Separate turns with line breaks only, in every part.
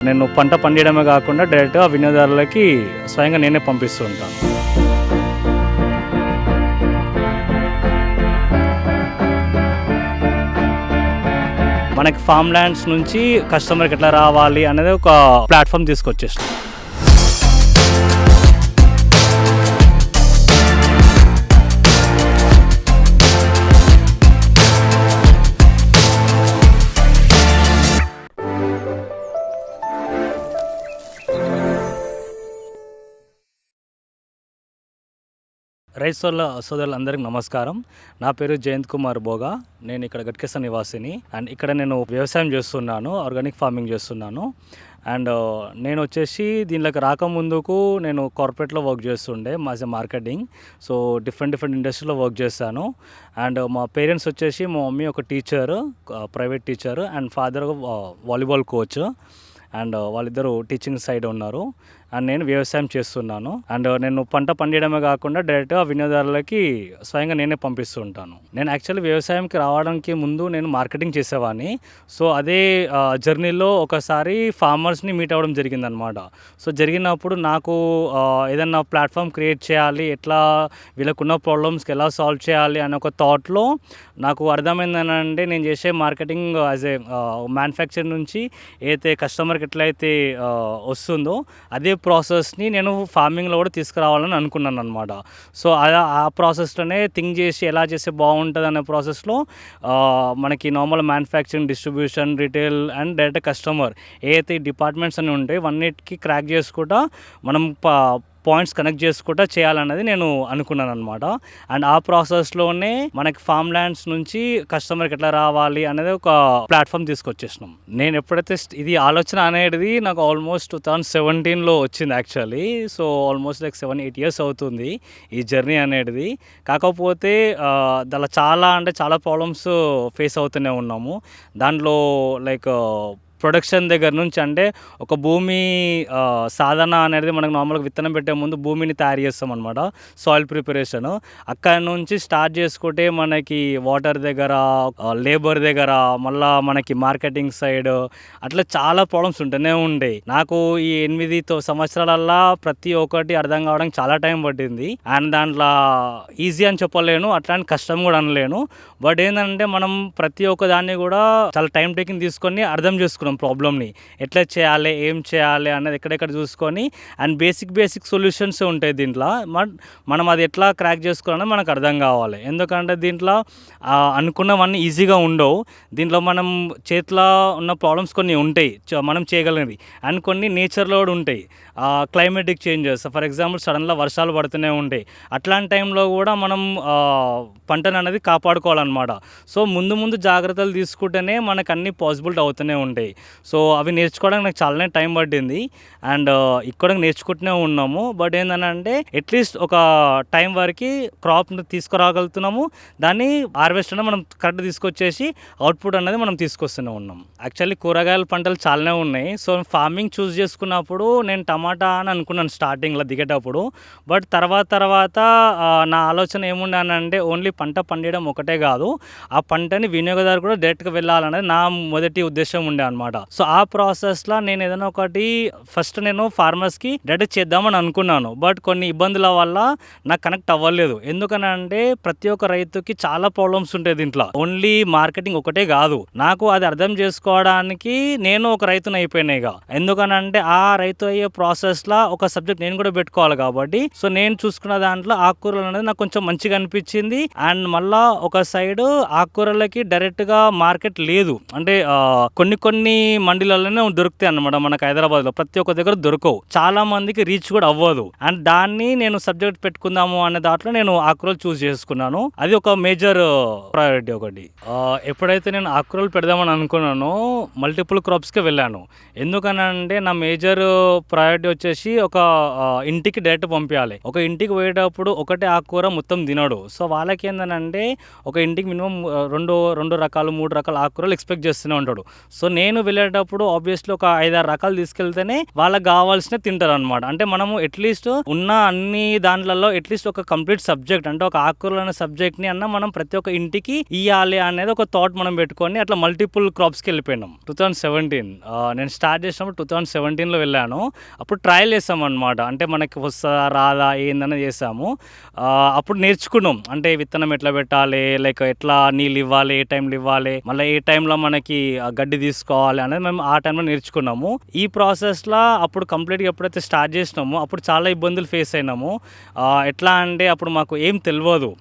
నేను పంట పండియడమే కాకుండా డైరెక్ట్గా వినియోగదారులకి స్వయంగా నేనే పంపిస్తూ ఉంటాను. మనకి ఫామ్ ల్యాండ్స్ నుంచి కస్టమర్కి ఎట్లా రావాలి అనేది ఒక ప్లాట్ఫామ్ తీసుకొచ్చేస్తాం రైతు సోదరుల సోదరులందరికీ నమస్కారం. నా పేరు జయంత్ కుమార్ బోగా. నేను ఇక్కడ గట్కేస నివాసిని. అండ్ ఇక్కడ నేను వ్యవసాయం చేస్తున్నాను ఆర్గానిక్ ఫార్మింగ్ చేస్తున్నాను. అండ్ నేను వచ్చేసి దీనిలోకి రాకముందుకు నేను కార్పొరేట్లో వర్క్ చేస్తుండే మాజ్ మార్కెటింగ్. సో డిఫరెంట్ డిఫరెంట్ ఇండస్ట్రీలో వర్క్ చేశాను అండ్ మా పేరెంట్స్ వచ్చేసి మా మమ్మీ ఒక teacher private teacher and father volleyball coach. And వాళ్ళిద్దరూ టీచింగ్ సైడ్ ఉన్నారు. అండ్ నేను వ్యవసాయం చేస్తున్నాను. అండ్ నేను పంట పండియడమే కాకుండా డైరెక్ట్గా వినియోగదారులకి స్వయంగా నేనే పంపిస్తూ ఉంటాను. నేను యాక్చువల్లీ వ్యవసాయంకి రావడానికి ముందు నేను మార్కెటింగ్ చేసేవాడిని సో అదే జర్నీలో ఒకసారి ఫార్మర్స్ని మీట్ అవ్వడం జరిగిందనమాట. సో జరిగినప్పుడు నాకు ఏదైనా ఏదన్నా ప్లాట్ఫామ్ క్రియేట్ చేయాలి ఎట్లా వీళ్ళకున్న ప్రాబ్లమ్స్కి ఎలా సాల్వ్ చేయాలి అనే ఒక థాట్లో నాకు అర్థమైందనంటే నేను చేసే మార్కెటింగ్ యాజ్ ఏ మ్యానుఫ్యాక్చర్ నుంచి ఏదైతే కస్టమర్కి ఎట్లయితే వస్తుందో అదే ప్రాసెస్ని నేను ఫార్మింగ్లో కూడా తీసుకురావాలని అనుకున్నాను అనమాట సో అలా ఆ ప్రాసెస్లోనే థింక్ చేసి ఎలా చేస్తే బాగుంటుంది అనే ప్రాసెస్లో మనకి normal manufacturing distribution retail and direct customer ఏదైతే డిపార్ట్మెంట్స్ అని ఉంటాయి వన్నిటికి క్రాక్ చేసుకుంటా మనం పాయింట్స్ కనెక్ట్ చేసుకుంటా చేయాలన్నది నేను అనుకున్నాను అనమాట అండ్ ఆ ప్రాసెస్లోనే మనకి ఫామ్ ల్యాండ్స్ నుంచి కస్టమర్కి ఎట్లా రావాలి అనేది ఒక ప్లాట్ఫామ్ తీసుకొచ్చేసినాం. నేను ఎప్పుడైతే ఇది ఆలోచన అనేది నాకు ఆల్మోస్ట్ టూ థౌజండ్ సెవెంటీన్లో వచ్చింది actually. So almost like seven eight years అవుతుంది ఈ జర్నీ అనేది. కాకపోతే దాని చాలా అంటే చాలా ప్రాబ్లమ్స్ ఫేస్ అవుతూనే ఉన్నాము. దాంట్లో లైక్ ప్రొడక్షన్ దగ్గర నుంచి అంటే ఒక భూమి సాధన అనేది మనకు నార్మల్గా విత్తనం పెట్టే ముందు భూమిని తయారు చేస్తాం అనమాట సాయిల్ ప్రిపరేషన్ అక్కడ నుంచి స్టార్ట్ చేసుకుంటే మనకి వాటర్ దగ్గర లేబర్ దగ్గర మళ్ళా మనకి మార్కెటింగ్ సైడ్ అట్లా చాలా ప్రాబ్లమ్స్ ఉంటూనే ఉండే నాకు ఈ ఎనిమిది తో- సంవత్సరాలల్లా ప్రతి ఒక్కటి అర్థం కావడానికి చాలా టైం పట్టింది. అండ్ దాంట్లో ఈజీ అని చెప్పలేను అట్లాంటి కష్టం కూడా అనలేను. బట్ ఏంటంటే మనం ప్రతి ఒక్క దాన్ని కూడా చాలా టైం టేకింగ్ తీసుకొని అర్థం చేసుకున్నాం. ప్రాబ్లమ్ని ఎట్లా చేయాలి ఏం చేయాలి అనేది ఎక్కడెక్కడ చూసుకొని అండ్ బేసిక్ బేసిక్ సొల్యూషన్స్ ఉంటాయి దీంట్లో. మనం అది ఎట్లా క్రాక్ చేసుకోవాలని మనకు అర్థం కావాలి. ఎందుకంటే దీంట్లో అనుకున్నవన్నీ ఈజీగా ఉండవు. దీంట్లో మనం చేతిలో ఉన్న ప్రాబ్లమ్స్ కొన్ని ఉంటాయి. చ- మనం చేయగలిగినవి. అండ్ కొన్ని నేచర్లో కూడా ఉంటాయి. క్లైమేటిక్ చేంజెస్ ఫర్ ఎగ్జాంపుల్ సడన్గా వర్షాలు పడుతూనే ఉంటాయి అట్లాంటి టైంలో కూడా మనం పంటను అనేది కాపాడుకోవాలన్నమాట. సో ముందు ముందు జాగ్రత్తలు తీసుకుంటేనే మనకు అన్ని పాసిబిలిటీ అవుతూనే ఉంటాయి. సో అవి నేర్చుకోవడానికి నాకు చాలానే టైం పట్టింది. అండ్ ఇక్కడ నేర్చుకుంటూనే ఉన్నాము. బట్ ఏంటంటే అట్లీస్ట్ ఒక టైం వరకు క్రాప్ తీసుకురాగలుగుతున్నాము. దాన్ని హార్వెస్ట్ అనేది మనం కరెక్ట్ తీసుకొచ్చేసి అవుట్పుట్ అనేది మనం తీసుకొస్తూనే ఉన్నాం యాక్చువల్లీ కూరగాయల పంటలు చాలానే ఉన్నాయి. సో ఫార్మింగ్ చూస్ చేసుకున్నప్పుడు నేను టమాటా అని అనుకున్నాను స్టార్టింగ్లో దిగేటప్పుడు. బట్ తర్వాత తర్వాత నా ఆలోచన ఏముండానంటే ఓన్లీ పంట పండియడం ఒకటే కాదు. ఆ పంటని వినియోగదారు కూడా డైరెక్ట్గా వెళ్ళాలనేది నా మొదటి ఉద్దేశం ఉండే అనమాట సో ఆ ప్రాసెస్లో నేను ఏదైనా ఒకటి ఫస్ట్ నేను ఫార్మర్స్కి డైరెక్ట్ చేద్దామని అనుకున్నాను. బట్ కొన్ని ఇబ్బందుల వల్ల నాకు కనెక్ట్ అవ్వలేదు. ఎందుకనంటే ప్రతి ఒక్క రైతుకి చాలా ప్రాబ్లమ్స్ ఉంటాయి దీంట్లో. ఓన్లీ మార్కెటింగ్ ఒకటే కాదు. నాకు అది అర్థం చేసుకోవడానికి నేను ఒక రైతుని అయిపోయినాయిగా ఎందుకనంటే ఆ రైతు అయ్యే ప్రాసెస్ ప్రాసెస్లో ఒక సబ్జెక్ట్ నేను కూడా పెట్టుకోవాలి కాబట్టి. సో నేను చూసుకున్న దాంట్లో ఆకుకూరలు అనేది నాకు కొంచెం మంచిగా అనిపించింది. అండ్ మళ్ళా ఒక సైడ్ ఆకుకూరలకి డైరెక్ట్గా మార్కెట్ లేదు. అంటే కొన్ని కొన్ని మండీలలోనే దొరుకుతాయి అనమాట మనకు హైదరాబాద్లో. ప్రతి ఒక్క దగ్గర దొరకవు. చాలా మందికి రీచ్ కూడా అవ్వదు. అండ్ దాన్ని నేను సబ్జెక్ట్ పెట్టుకుందాము అనే దాంట్లో నేను ఆకుకూరలు చూస్ చేసుకున్నాను. అది ఒక మేజర్ ప్రయారిటీ ఒకటి. ఎప్పుడైతే నేను ఆకుకూరలు పెడదామని అనుకున్నానో మల్టిపుల్ క్రాప్స్కి వెళ్ళాను. ఎందుకనంటే నా మేజర్ ప్రయారిటీ వచ్చేసి ఒక ఇంటికి డైరెక్ట్ పంపించాలి ఒక ఇంటికి పోయేటప్పుడు ఒకటే ఆకుకూర మొత్తం తినడు. సో వాళ్ళకి ఏంటంటే ఒక ఇంటికి మినిమం రెండు రెండు రకాలు మూడు రకాల ఆకుకూరలు ఎక్స్పెక్ట్ చేస్తూనే ఉంటాడు. సో నేను వెళ్ళేటప్పుడు ఆబ్వియస్లీ ఒక ఐదారు రకాలు తీసుకెళ్తేనే వాళ్ళకి కావాల్సిన తింటారు అనమాట అంటే మనము అట్లీస్ట్ ఉన్న అన్ని దాంట్లలో అట్లీస్ట్ ఒక కంప్లీట్ సబ్జెక్ట్ అంటే ఒక ఆకుకూరలు అనే సబ్జెక్ట్ని అన్న మనం ప్రతి ఒక్క ఇంటికి ఇవ్వాలి అనేది ఒక థాట్ మనం పెట్టుకొని అట్లా మల్టిపుల్ క్రాప్స్కి వెళ్ళిపోయినాం. టూ థౌజండ్ సెవెంటీన్ నేను స్టార్ట్ చేసినప్పుడు టూ థౌజండ్ సెవెంటీన్లో వెళ్ళాను. అప్పుడు ట్రయల్ చేసాం అనమాట అంటే మనకి వస్తుందా రాదా ఏందని చేసాము. అప్పుడు నేర్చుకున్నాం. అంటే విత్తనం ఎట్లా పెట్టాలి లైక్ ఎట్లా నీళ్ళు ఇవ్వాలి ఏ టైంలో ఇవ్వాలి మళ్ళీ ఏ టైంలో మనకి గడ్డి తీసుకోవాలి అనేది మేము ఆ టైంలో నేర్చుకున్నాము. ఈ ప్రాసెస్లో అప్పుడు కంప్లీట్గా ఎప్పుడైతే స్టార్ట్ చేసినామో అప్పుడు చాలా ఇబ్బందులు ఫేస్ అయినాము. ఎట్లా అంటే అప్పుడు మాకు ఏం తెలియదు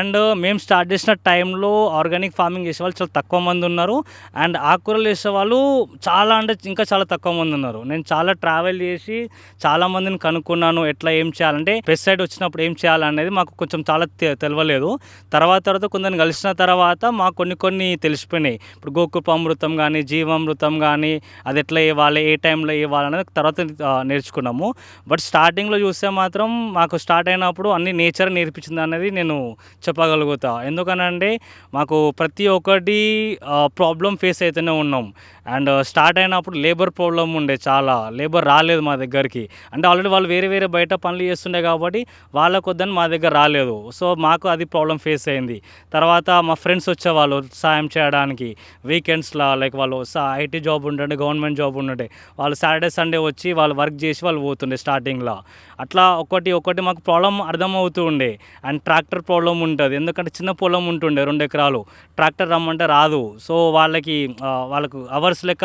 అండ్ మేము స్టార్ట్ చేసిన టైంలో ఆర్గానిక్ ఫార్మింగ్ చేసే వాళ్ళు చాలా తక్కువ మంది ఉన్నారు. అండ్ ఆకుకూరలు చేసేవాళ్ళు చాలా అంటే ఇంకా చాలా తక్కువ మంది ఉన్నారు. నేను చాలా ట్రావెల్ చేసి చాలా మందిని కనుక్కున్నాను ఎట్లా ఏం చేయాలంటే పెస్టిసైడ్ వచ్చినప్పుడు ఏం చేయాలనేది మాకు కొంచెం చాలా తె- తెలియలేదు తర్వాత తర్వాత కొందరిని కలిసిన తర్వాత మాకు కొన్ని కొన్ని తెలిసిపోయినాయి. ఇప్పుడు గోకృపామృతం కానీ జీవామృతం కానీ అది ఎట్లా ఇవ్వాలి ఏ టైంలో ఇవ్వాలి అనేది తర్వాత నేర్చుకున్నాము. బట్ స్టార్టింగ్లో చూస్తే మాత్రం మాకు స్టార్ట్ అయినప్పుడు అన్ని నేచర్ నేర్పించింది అనేది నేను చెప్పగలుగుతా. ఎందుకనంటే మాకు ప్రతి ఒక్కటి ప్రాబ్లం ఫేస్ అయితేనే ఉన్నాం. అండ్ స్టార్ట్ అయినప్పుడు లేబర్ ప్రాబ్లం ఉండే చాలా. లేబర్ రాలేదు మా దగ్గరికి. అంటే ఆల్రెడీ వాళ్ళు వేరే వేరే బయట పనులు చేస్తుండే కాబట్టి వాళ్ళకు వద్దని మా దగ్గర రాలేదు. సో మాకు అది ప్రాబ్లం ఫేస్ అయింది. తర్వాత మా ఫ్రెండ్స్ వచ్చేవాళ్ళు సాయం చేయడానికి. వీకెండ్స్లో లైక్ వాళ్ళు ఐటీ జాబ్ ఉంటుండే గవర్నమెంట్ జాబ్ ఉంటుండే. వాళ్ళు సాటర్డే సండే వచ్చి వాళ్ళు వర్క్ చేసి వాళ్ళు పోతుండే స్టార్టింగ్లో అట్లా ఒకటి ఒకటి మాకు ప్రాబ్లం అర్థమవుతూ ఉండే. అండ్ ట్రాక్టర్ ప్రాబ్లం ఉంటుంది. ఎందుకంటే చిన్న పొలం ఉంటుండే రెండు ఎకరాలు. ట్రాక్టర్ రమ్మంటే రాదు. సో వాళ్ళకి వాళ్ళకు అవర్స్ లెక్క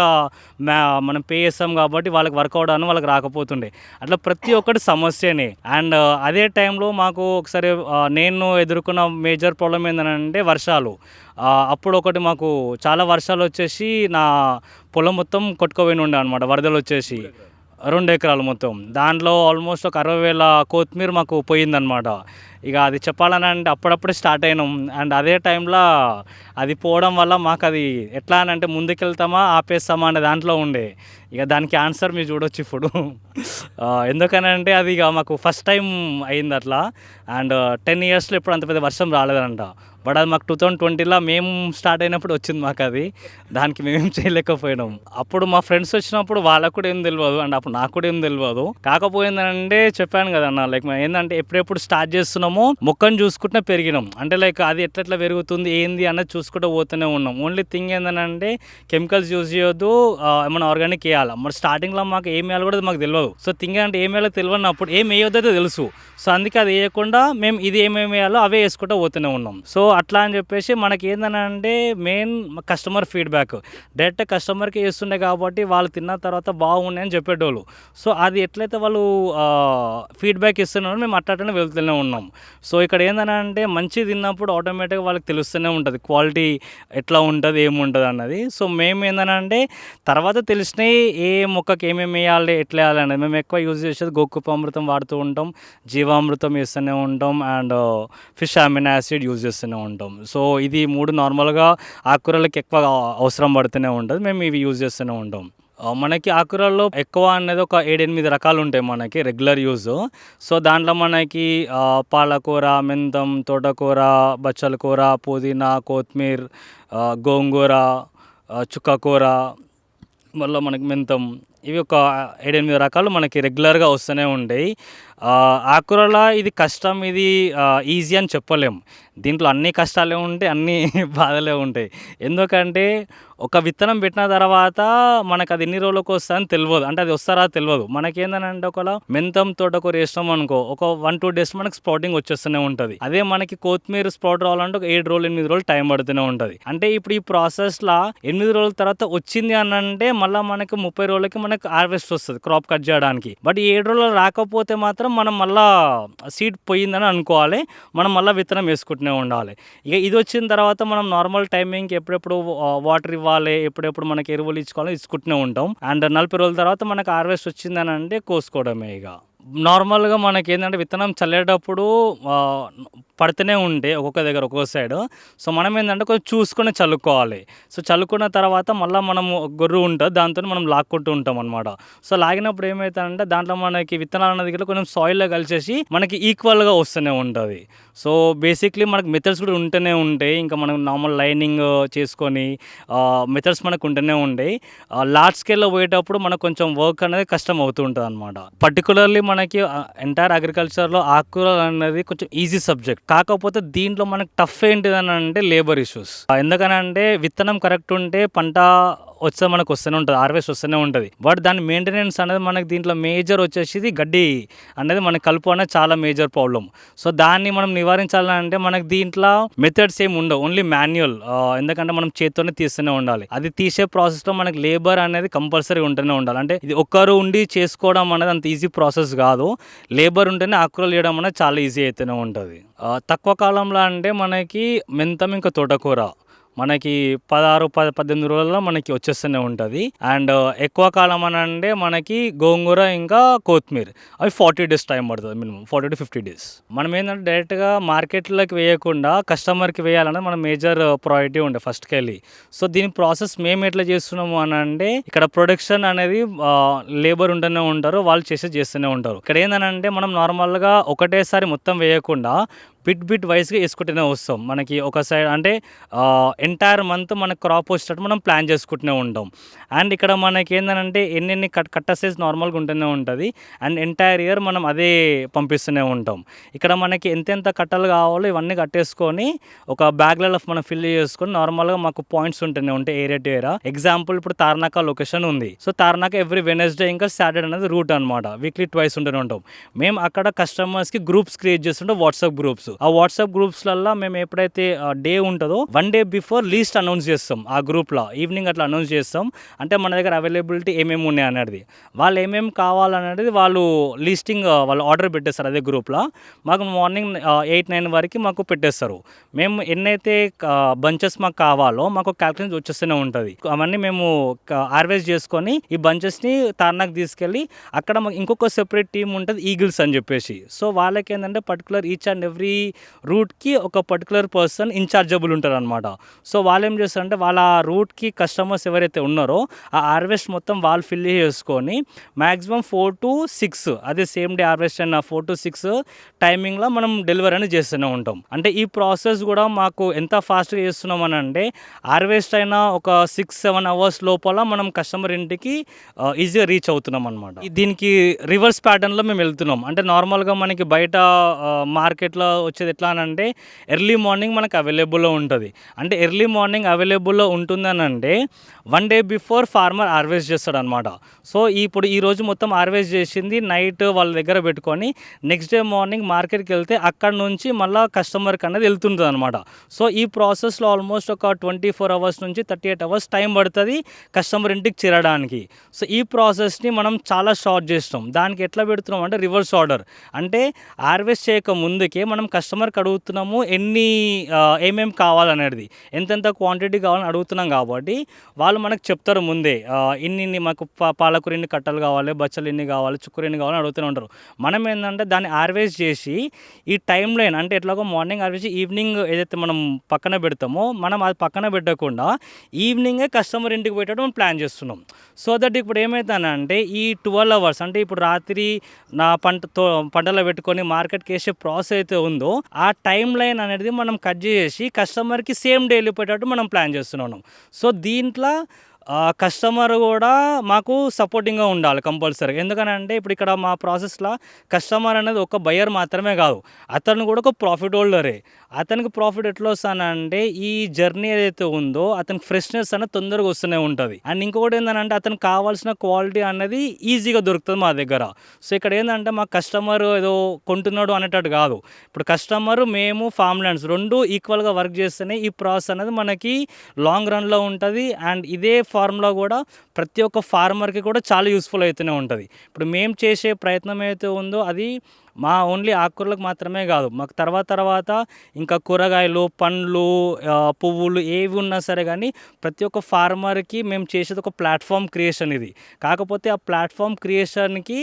మనం పే చేస్తాం కాబట్టి వాళ్ళకి వర్క్ అవడానికి వాళ్ళకి రాకపోతుండే అట్లా ప్రతి ఒక్కటి సమస్యనే. అండ్ అదే టైంలో మాకు ఒకసారి నేను ఎదుర్కొన్న మేజర్ ప్రాబ్లం ఏంటంటే వర్షాలు. అప్పుడు ఒకటి మాకు చాలా వర్షాలు వచ్చేసి నా పొలం మొత్తం కొట్టుకుపోయిన ఉండే అనమాట వరదలు వచ్చేసి రెండు ఎకరాలు మొత్తం. దాంట్లో ఆల్మోస్ట్ ఒక అరవై వేల కొత్తిమీర మాకు పోయిందనమాట ఇక అది చెప్పాలని అంటే అప్పుడప్పుడే స్టార్ట్ అయినాం. అండ్ అదే టైంలో అది పోవడం వల్ల మాకు అది ఎట్లా అని అంటే ముందుకెళ్తామా ఆపేస్తామా అనే దాంట్లో ఉండే. ఇక దానికి ఆన్సర్ మీరు చూడొచ్చు ఇప్పుడు. ఎందుకనంటే అది ఇక మాకు ఫస్ట్ టైం అయింది అట్లా అండ్ టెన్ ఇయర్స్లో ఇప్పుడు అంత పెద్ద వర్షం రాలేదంట. బట్ అది మాకు టూ థౌజండ్ ట్వంటీలో మేము స్టార్ట్ అయినప్పుడు వచ్చింది మాకు అది. దానికి మేమేం చేయలేకపోయినాం. అప్పుడు మా ఫ్రెండ్స్ వచ్చినప్పుడు వాళ్ళకు కూడా ఏం తెలియదు అండ్ అప్పుడు నాకు కూడా ఏం తెలియదు కాకపోయిందంటే చెప్పాను కదన్న లైక్ ఏంటంటే ఎప్పుడెప్పుడు స్టార్ట్ చేస్తున్నామో మొక్కను చూసుకుంటే పెరిగినాం. అంటే లైక్ అది ఎట్లెట్లా పెరుగుతుంది ఏంది అన్నది చూసుకుంటూ పోతూనే ఉన్నాం. ఓన్లీ థింగ్ ఏంటంటే కెమికల్స్ యూజ్ చేయొద్దు ఏమైనా ఆర్గానిక్ వేయాలి. మరి స్టార్టింగ్లో మాకు ఏం వేయాలి కూడా మాకు తెలియదు సో థింగ్ అంటే ఏం వేయాలో తెలియనప్పుడు ఏం వేయొద్దో తెలుసు. సో అందుకే అది వేయకుండా మేము ఇది ఏమేమి వేయాలో అవే వేసుకుంటూ పోతూనే ఉన్నాం. సో అట్లా అని చెప్పేసి మనకి ఏంటంటే మెయిన్ కస్టమర్ ఫీడ్బ్యాక్. డైరెక్ట్ కస్టమర్కి వేస్తుండే కాబట్టి వాళ్ళు తిన్న తర్వాత బాగున్నాయి అని చెప్పేటోళ్ళు. సో అది ఎట్లయితే వాళ్ళు ఫీడ్బ్యాక్ ఇస్తున్నారో మేము అట్లనే వెళ్తూనే ఉన్నాం. సో ఇక్కడ ఏంటంటే మంచి తిన్నప్పుడు ఆటోమేటిక్గా వాళ్ళకి తెలుస్తూనే ఉంటుంది క్వాలిటీ ఎట్లా ఉంటుంది ఏముంటుంది అన్నది. సో మేము ఏంటంటే తర్వాత తెలిసినాయి ఏ మొక్కకి ఏమేమి వేయాలి ఎట్లా వేయాలి అనేది మేము ఎక్కువ యూజ్ చేసేది గోకుపామృతం వాడుతూ ఉంటాం జీవామృతం వేస్తూనే ఉంటాం and fish amino acid use చేస్తూనే ఉంటాం. సో ఇది మూడు నార్మల్గా ఆకుకూరలకు ఎక్కువ అవసరం పడుతూనే ఉంటుంది. మేము ఇవి యూజ్ చేస్తూనే ఉంటాం. ఆ, మనకి ఆకుకూరల్లో ఎక్కువ అనేది ఒక ఏడెనిమిది రకాలు ఉంటాయి మనకి రెగ్యులర్ యూజ్. సో దాంట్లో మనకి పాలకూర మెంతం తోటకూర బచ్చల కూర పుదీనా కొత్తిమీర గోంగూర చుక్కకూర మళ్ళీ మనకి మెంతం. ఇవి ఒక ఏడెనిమిది రకాలు మనకి రెగ్యులర్గా వస్తూనే ఉంటాయి. ఆకుకూరల ఇది కష్టం ఇది ఈజీ అని చెప్పలేం. దీంట్లో అన్ని కష్టాలే ఉంటాయి అన్ని బాధలే ఉంటాయి. ఎందుకంటే ఒక విత్తనం పెట్టిన తర్వాత మనకు అది ఎన్ని రోజులకు వస్తుందని తెలియదు. అంటే అది వస్తారా తెలియదు. మనకేందనంటే ఒకలా మెంతం తోటకూర వేసినాం అనుకో ఒక వన్ టూ డేస్ మనకి స్ప్రౌటింగ్ వచ్చేస్తూనే ఉంటుంది. అదే మనకి కొత్తిమీర స్ప్రౌట్ రావాలంటే ఒక ఏడు రోజులు ఎనిమిది రోజులు టైం పడుతూనే ఉంటుంది. అంటే ఇప్పుడు ఈ ప్రాసెస్లో ఎనిమిది రోజుల తర్వాత వచ్చింది అని అంటే మళ్ళీ మనకి ముప్పై రోజులకి మనకి హార్వెస్ట్ వస్తుంది క్రాప్ కట్ చేయడానికి. బట్ ఏడు రోజులు రాకపోతే మాత్రం మనం మళ్ళీ సీడ్ పోయిందని అనుకోవాలి. మనం మళ్ళీ విత్తనం వేసుకుంటూనే ఉండాలి. ఇక ఇది వచ్చిన తర్వాత మనం నార్మల్ టైమింగ్కి ఎప్పుడెప్పుడు వాటర్ ఇవ్వాలి ఎప్పుడెప్పుడు మనకి ఎరువులు ఇచ్చుకోవాలి ఇచ్చుకుంటూనే ఉంటాం. అండ్ నలభై రోజుల తర్వాత మనకి హార్వెస్ట్ వచ్చిందని అంటే కోసుకోవడమే ఇక. నార్మల్‌గా మనకి ఏంటంటే విత్తనం చల్లేటప్పుడు పడుతూనే ఉంటాయి ఒక్కొక్క దగ్గర ఒక్కొక్క సైడు. సో, మనం ఏంటంటే కొంచెం చూసుకొని చల్లుకోవాలి. సో, చల్లుకున్న తర్వాత మళ్ళీ మనం గొర్రు ఉంటుంది దాంతోని మనం లాక్కుంటూ ఉంటాం అనమాట సో, లాగినప్పుడు ఏమవుతుందంటే దాంట్లో మనకి విత్తనాలనేది దగ్గర కొంచెం సాయిల్‌లో కలిసేసి మనకి ఈక్వల్‌గా వస్తూనే ఉంటుంది సో, బేసిక్‌లీ మనకు మెథడ్స్ కూడా ఉంటూనే ఉంటాయి. ఇంకా మనం నార్మల్ లైనింగ్ చేసుకొని మెథడ్స్ మనకు ఉంటూనే ఉంటాయి. లార్జ్ స్కేల్‌లో పోయేటప్పుడు మనకు కొంచెం వర్క్ అనేది కష్టం అవుతూ పర్టికులర్లీ మనం మనకి ఎంటైర్ అగ్రికల్చర్‌లో ఆకుకూరలు అనేది కొంచెం ఈజీ సబ్జెక్ట్. కాకపోతే దీంట్లో మనకు టఫ్ ఏంటిదనంటే లేబర్ ఇష్యూస్. ఎందుకనంటే విత్తనం కరెక్ట్ ఉంటే పంట వచ్చే మనకు వస్తూనే ఉంటుంది హార్వెస్ట్ వస్తూనే ఉంటుంది బట్ దాని మెయింటెనెన్స్ అనేది మనకి దీంట్లో మేజర్ వచ్చేసి గడ్డి అనేది మనకి కలుపు అనేది చాలా మేజర్ ప్రాబ్లం సో, దాన్ని మనం నివారించాలంటే మనకు దీంట్లో మెథడ్స్ ఏమి ఉండవు. ఓన్లీ మాన్యువల్ ఎందుకంటే మనం చేత్తోనే తీస్తూనే ఉండాలి. అది తీసే ప్రాసెస్‌లో మనకి లేబర్ అనేది కంపల్సరీ ఉంటూనే ఉండాలి. అంటే ఇది ఒక్కరు ఉండి చేసుకోవడం అనేది అంత ఈజీ ప్రాసెస్ కాదు లేబర్ ఉంటేనే ఆకురలు చేయడం అనేది చాలా ఈజీ అయితేనే ఉంటుంది తక్కువ కాలంలో అంటే మనకి మెంతం ఇంకా తోటకూర మనకి 16, ప 18 రోజుల్లో మనకి వచ్చేస్తూనే ఉంటుంది అండ్ ఎక్కువ కాలం అనంటే మనకి గోంగూర ఇంకా కొత్తిమీర అవి 40 డేస్ టైం పడుతుంది minimum forty to fifty days. మనం ఏంటంటే డైరెక్ట్‌గా మార్కెట్‌లోకి వేయకుండా కస్టమర్‌కి వేయాలనేది మన మేజర్ ప్రయారిటీ ఉండే ఫస్ట్కి వెళ్ళి సో, దీని ప్రాసెస్ మేము ఎట్లా చేస్తున్నాము అనంటే ఇక్కడ ప్రొడక్షన్ అనేది లేబర్ ఉంటూనే ఉంటారు. వాళ్ళు చేసే చేస్తూనే ఉంటారు. ఇక్కడ ఏందనంటే మనం నార్మల్‌గా ఒకటేసారి మొత్తం వేయకుండా బిట్ బిట్ వైస్‌గా వేసుకుంటూనే వస్తాం. మనకి ఒక సైడ్ అంటే ఎంటైర్ మంత్ మనకు క్రాప్ వచ్చేటట్టు మనం ప్లాన్ చేసుకుంటూనే ఉంటాం. అండ్ ఇక్కడ మనకి ఏంటంటే ఎన్నెన్ని కట్ కట్ట సైజ్ నార్మల్‌గా ఉంటూనే ఉంటుంది అండ్ ఎంటైర్ ఇయర్ మనం అదే పంపిస్తూనే ఉంటాం. ఇక్కడ మనకి ఎంతెంత కట్టలు కావాలో ఇవన్నీ కట్టేసుకొని ఒక బ్యాగ్‌లలో మనం ఫిల్ చేసుకొని నార్మల్‌గా మాకు పాయింట్స్ ఉంటూనే ఉంటాయి ఏరియా టు ఏరియా. ఎగ్జాంపుల్ ఇప్పుడు తార్నాక లొకేషన్ ఉంది. సో, తార్నాక ఎవ్రీ వెనస్డే ఇంకా సాటర్డే అనేది రూట్ అనమాట. వీక్లీ ట్వైస్ ఉంటూనే ఉంటాం. మేము అక్కడ కస్టమర్స్‌కి గ్రూప్స్ క్రియేట్ చేస్తుంటాం వాట్సాప్ గ్రూప్స్. ఆ వాట్సాప్ గ్రూప్స్‌లల్లా మేము ఎప్పుడైతే డే ఉంటుందో one day before least announce చేస్తాం ఆ గ్రూప్‌లో. ఈవినింగ్ అట్లా అనౌన్స్ చేస్తాం. అంటే మన దగ్గర అవైలబిలిటీ ఏమేమి ఉన్నాయి అనేది. వాళ్ళు ఏమేమి కావాలనేది వాళ్ళు లిస్టింగ్ వాళ్ళు ఆర్డర్ పెట్టేస్తారు అదే గ్రూప్‌లో. మాకు మార్నింగ్ ఎయిట్ నైన్ వరకు మాకు పెట్టేస్తారు. మేము ఎన్నైతే బంచెస్ మాకు కావాలో మాకు క్యాల్కులేషన్ వచ్చేస్తూనే ఉంటుంది అవన్నీ మేము ఆర్వేజ్ చేసుకొని ఈ బంచెస్‌ని తార్నాక్ తీసుకెళ్ళి అక్కడ మాకు ఇంకొక సెపరేట్ టీం ఉంటుంది ఈగిల్స్ అని చెప్పేసి. సో, వాళ్ళకేందంటే పర్టికులర్ ఈచ్ అండ్ ఎవ్రీ రూట్‌కి ఒక పర్టిక్యులర్ పర్సన్ ఇన్ఛార్జబుల్ ఉంటారనమాట. సో, వాళ్ళేం చేస్తారంటే వాళ్ళ రూట్‌కి కస్టమర్స్ ఎవరైతే ఉన్నారో ఆ హార్వెస్ట్ మొత్తం వాళ్ళు ఫిల్ చేసుకొని మ్యాక్సిమం ఫోర్ టు సిక్స్ అదే సేమ్ డే హార్వెస్ట్ అయిన 4-6 టైమింగ్‌లో మనం డెలివరీ అనేది చేస్తూనే ఉంటాం. అంటే ఈ ప్రాసెస్ కూడా మాకు ఎంత ఫాస్ట్‌గా చేస్తున్నాం అంటే హార్వెస్ట్ అయిన ఒక 6, 7 అవర్స్ లోపల మనం కస్టమర్ ఇంటికి ఈజీగా రీచ్ అవుతున్నామనమాట. దీనికి రివర్స్ ప్యాటర్న్‌లో మేము వెళ్తున్నాం. అంటే నార్మల్‌గా మనకి బయట మార్కెట్‌లో వచ్చేది ఎట్లా అని అంటే ఎర్లీ మార్నింగ్ మనకు అవైలబుల్‌లో ఉంటుంది అంటే ఎర్లీ మార్నింగ్ అవైలబుల్‌లో ఉంటుందనంటే one day before farmer harvest చేస్తాడనమాట. So, ఇప్పుడు ఈరోజు మొత్తం హార్వెస్ట్ చేసింది నైట్ వాళ్ళ దగ్గర పెట్టుకొని నెక్స్ట్ డే మార్నింగ్ మార్కెట్కి వెళ్తే అక్కడి నుంచి మళ్ళీ కస్టమర్‌కి అనేది వెళ్తుంటుంది అనమాట సో, ఈ ప్రాసెస్‌లో ఆల్మోస్ట్ ఒక 24 అవర్స్ నుంచి 38 అవర్స్ టైం పడుతుంది కస్టమర్ ఇంటికి చేరడానికి. సో, ఈ ప్రాసెస్‌ని మనం చాలా షార్ట్ చేస్తాం దానికి ఎట్లా పెడుతున్నాం అంటే రివర్స్ ఆర్డర్. అంటే హార్వెస్ట్ చేయక ముందుకే మనం కస్టమర్‌కి అడుగుతున్నాము ఎన్ని ఏమేమి కావాలనేది. ఎంతెంత క్వాంటిటీ కావాలని అడుగుతున్నాం కాబట్టి వాళ్ళు మనకు చెప్తారు ముందే. ఇన్ని ఇన్ని మాకు పాలకూర ఇన్ని కట్టలు కావాలి, బచ్చలు ఇన్ని కావాలి, చుక్కకూర ఇన్ని కావాలని అడుగుతూనే ఉంటారు. మనం ఏంటంటే దాన్ని హార్వెస్ట్ చేసి ఈ టైం లైన్ అంటే ఎట్లాగో మార్నింగ్ ఆర్వేజ్ ఈవినింగ్ ఏదైతే మనం పక్కన పెడతామో మనం అది పక్కన పెట్టకుండా ఈవినింగే కస్టమర్ ఇంటికి పోయేటట్టు మనం ప్లాన్ చేస్తున్నాం. సో దట్ ఇప్పుడు ఏమవుతానంటే ఈ 12 అవర్స్ అంటే ఇప్పుడు రాత్రి నా పంట తో పంటలో పెట్టుకొని మార్కెట్‌కి వేసే ప్రాసెస్ అయితే ఉందో ఆ టైం లైన్ అనేది మనం కట్ చేసేసి కస్టమర్‌కి సేమ్ డే వెళ్ళిపోయేటట్టు మనం ప్లాన్ చేస్తున్నాం. సో, దీంట్లో కస్టమర్ కూడా మాకు సపోర్టింగ్‌గా ఉండాలి కంపల్సరీ ఎందుకనంటే ఇప్పుడు ఇక్కడ మా ప్రాసెస్‌లో కస్టమర్ అనేది ఒక బయర్ మాత్రమే కాదు. అతను కూడా ఒక ప్రాఫిట్ హోల్డరే. అతనికి ప్రాఫిట్ ఎట్లా వస్తానంటే ఈ జర్నీ ఏదైతే ఉందో అతనికి ఫ్రెష్‌నెస్ అనేది తొందరగా వస్తూనే ఉంటుంది అండ్ ఇంకొకటి ఏంటంటే అతనికి కావాల్సిన క్వాలిటీ అనేది ఈజీగా దొరుకుతుంది మా దగ్గర. సో, ఇక్కడ ఏంటంటే మా కస్టమర్ ఏదో కొంటున్నాడు అనేటట్టు కాదు. ఇప్పుడు కస్టమర్ మేము ఫార్మ్ ల్యాండ్స్ రెండు ఈక్వల్‌గా వర్క్ చేస్తేనే ఈ ప్రాసెస్ అనేది మనకి లాంగ్ రన్‌లో ఉంటుంది అండ్ ఇదే ఫార్మ్‌లో కూడా ప్రతి ఒక్క ఫార్మర్‌కి కూడా చాలా యూస్ఫుల్ అయితేనే ఉంటుంది ఇప్పుడు మేము చేసే ప్రయత్నం ఏదైతే ఉందో అది మా ఓన్లీ ఆకుకూరలకు మాత్రమే కాదు మాకు తర్వాత తర్వాత ఇంకా కూరగాయలు పండ్లు పువ్వులు ఏవి ఉన్నా సరే కానీ ప్రతి ఒక్క ఫార్మర్కి మేము చేసేది ఒక ప్లాట్ఫామ్ క్రియేషన్ ఇది. కాకపోతే ఆ ప్లాట్ఫామ్ క్రియేషన్కి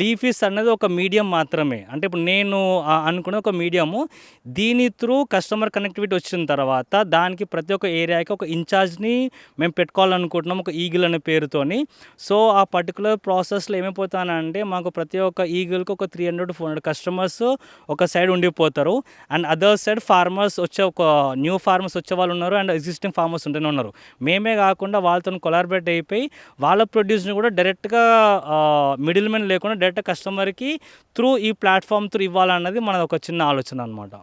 లీఫీస్ అనేది ఒక మీడియం మాత్రమే. అంటే ఇప్పుడు నేను అనుకునే ఒక మీడియము దీని త్రూ కస్టమర్ కనెక్టివిటీ వచ్చిన తర్వాత దానికి ప్రతి ఒక్క ఏరియాకి ఒక ఇన్ఛార్జ్ని మేము పెట్టుకోవాలనుకుంటున్నాం ఒక ఈగిల్ అనే పేరుతోని. సో ఆ పర్టికులర్ ప్రాసెస్లో ఏమైపోతానంటే మాకు ప్రతి ఒక్క ఈగిల్కి ఒక త్రీ హండ్రెడ్ ఫోర్ ఉన్న కస్టమర్స్ ఒక సైడ్ ఉండిపోతారు. అండ్ అదర్ సైడ్ ఫార్మర్స్ వచ్చే ఒక న్యూ ఫార్మర్స్ వచ్చే వాళ్ళు ఉన్నారు అండ్ ఎగ్జిస్టింగ్ ఫార్మర్స్ ఉంటూనే ఉన్నారు. మేమే కాకుండా వాళ్ళతో కొలాబరేట్ అయిపోయి వాళ్ళ ప్రొడ్యూస్ని కూడా డైరెక్ట్గా మిడిల్ మెన్ లేకుండా డైరెక్ట్ కస్టమర్కి త్రూ ఈ ప్లాట్ఫామ్ త్రూ ఇవ్వాలన్నది మన ఒక చిన్న ఆలోచన అనమాట